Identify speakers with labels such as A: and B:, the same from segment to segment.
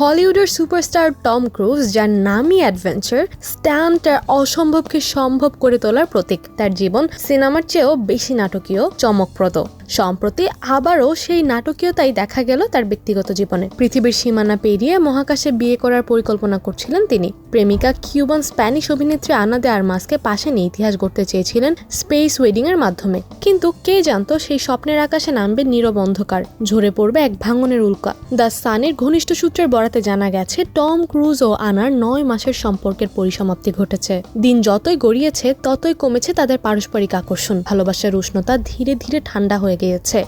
A: হলিউডের superstar Tom cruise যার নামই অ্যাডভেঞ্চার স্ট্যান তার অসম্ভবকে সম্ভব করে তোলার প্রতীক। তার জীবন সিনেমার চেয়েও বেশি নাটকীয়, চমকপ্রদ। সম্প্রতি আবারও সেই নাটকীয়তাই দেখা গেল তার ব্যক্তিগত জীবনে। পৃথিবীর সীমানা পেরিয়ে মহাকাশে বিয়ে করার পরিকল্পনা করছিলেন তিনি। প্রেমিকা কিউবান স্প্যানিশ অভিনেত্রী আনা দে আরমাসকে পাশে নিয়ে ইতিহাস গড়তে চেয়েছিলেন স্পেস ওয়েডিং এর মাধ্যমে। কিন্তু কে জানতো সেই স্বপ্নের আকাশে নামবে নীরব অন্ধকার। ঝরে পড়বে এক ভাঙনের উল্কা। দ্য সানের ঘনিষ্ঠ সূত্রের বরাতে জানা গেছে, টম ক্রুজ ও আনার নয় মাসের সম্পর্কের পরিসমাপ্তি ঘটেছে। দিন যতই গড়িয়েছে, ততই কমেছে তাদের পারস্পরিক আকর্ষণ। ভালোবাসার উষ্ণতা ধীরে ধীরে ঠান্ডা হয়ে গিয়েছে।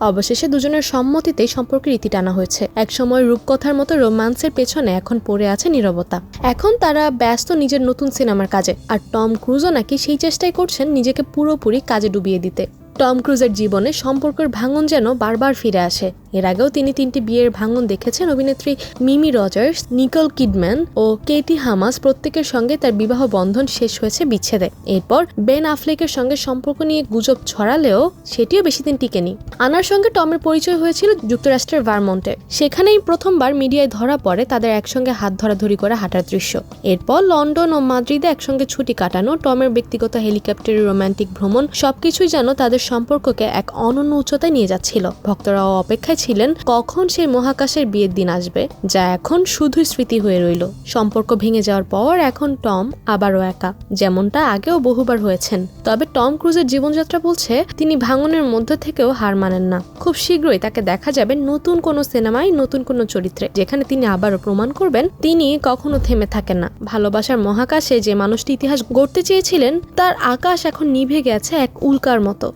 A: অবশেষে দুজনের সম্মতিতেই সম্পর্কের ইতি টানা হয়েছে। একসময় রূপকথার মতো রোমান্সের পেছনে এখন পড়ে আছে নিরবতা। এখন তারা ব্যস্ত নিজের নতুন সিনেমার কাজে, আর টম ক্রুজও নাকি সেই চেষ্টাই করছেন নিজেকে পুরোপুরি কাজে ডুবিয়ে দিতে। টম ক্রুজের জীবনে সম্পর্কের ভাঙন যেন বারবার ফিরে আসে। এর আগেও তিনি তিনটি বিয়ের ভাঙন দেখেছেন। অভিনেত্রী মিমি রজার্স, নিকল কিডম্যান ও কেটি হামাস প্রত্যেকের সঙ্গে তার বিবাহ বন্ধন শেষ হয়েছে বিচ্ছেদে। এরপর বেন আফলেকের সঙ্গে সম্পর্ক নিয়ে গুজব ছড়ালেও সেটিও বেশি দিন টিকেনি। আনার সঙ্গে টমের পরিচয় হয়েছিল যুক্তরাষ্ট্রের ভারমন্টে। সেখানেই প্রথমবার মিডিয়ায় ধরা পড়ে তাদের একসঙ্গে হাত ধরাধরি করে হাঁটার দৃশ্য। এরপর লন্ডন ও মাদ্রিদে একসঙ্গে ছুটি কাটানো টমের ব্যক্তিগত হেলিকপ্টারের রোমান্টিক ভ্রমণ সবকিছুই যেন তাদের সম্পর্ককে এক অনন্য উচ্চতায় নিয়ে যাচ্ছিল। ভক্তরাও অপেক্ষায় ছিলেন কখন সেই মহাকাশের বিয়ের দিন আসবে, যা এখন শুধুই স্মৃতি হয়ে রইল। সম্পর্ক ভেঙে যাওয়ার পর এখন টম আবারও একা, যেমনটা আগেও বহুবার হয়েছেন। তবে টম ক্রুজের জীবনযাত্রা বলছে, তিনি ভাঙনের মধ্যে থেকেও হার মানেন না। খুব শীঘ্রই তাকে দেখা যাবে নতুন কোনো সিনেমায়, নতুন কোনো চরিত্রে, যেখানে তিনি আবারও প্রমাণ করবেন তিনি কখনো থেমে থাকেন না। ভালোবাসার মহাকাশে যে মানুষটি ইতিহাস গড়তে চেয়েছিলেন, তার আকাশ এখন নিভে গেছে এক উল্কার মতো।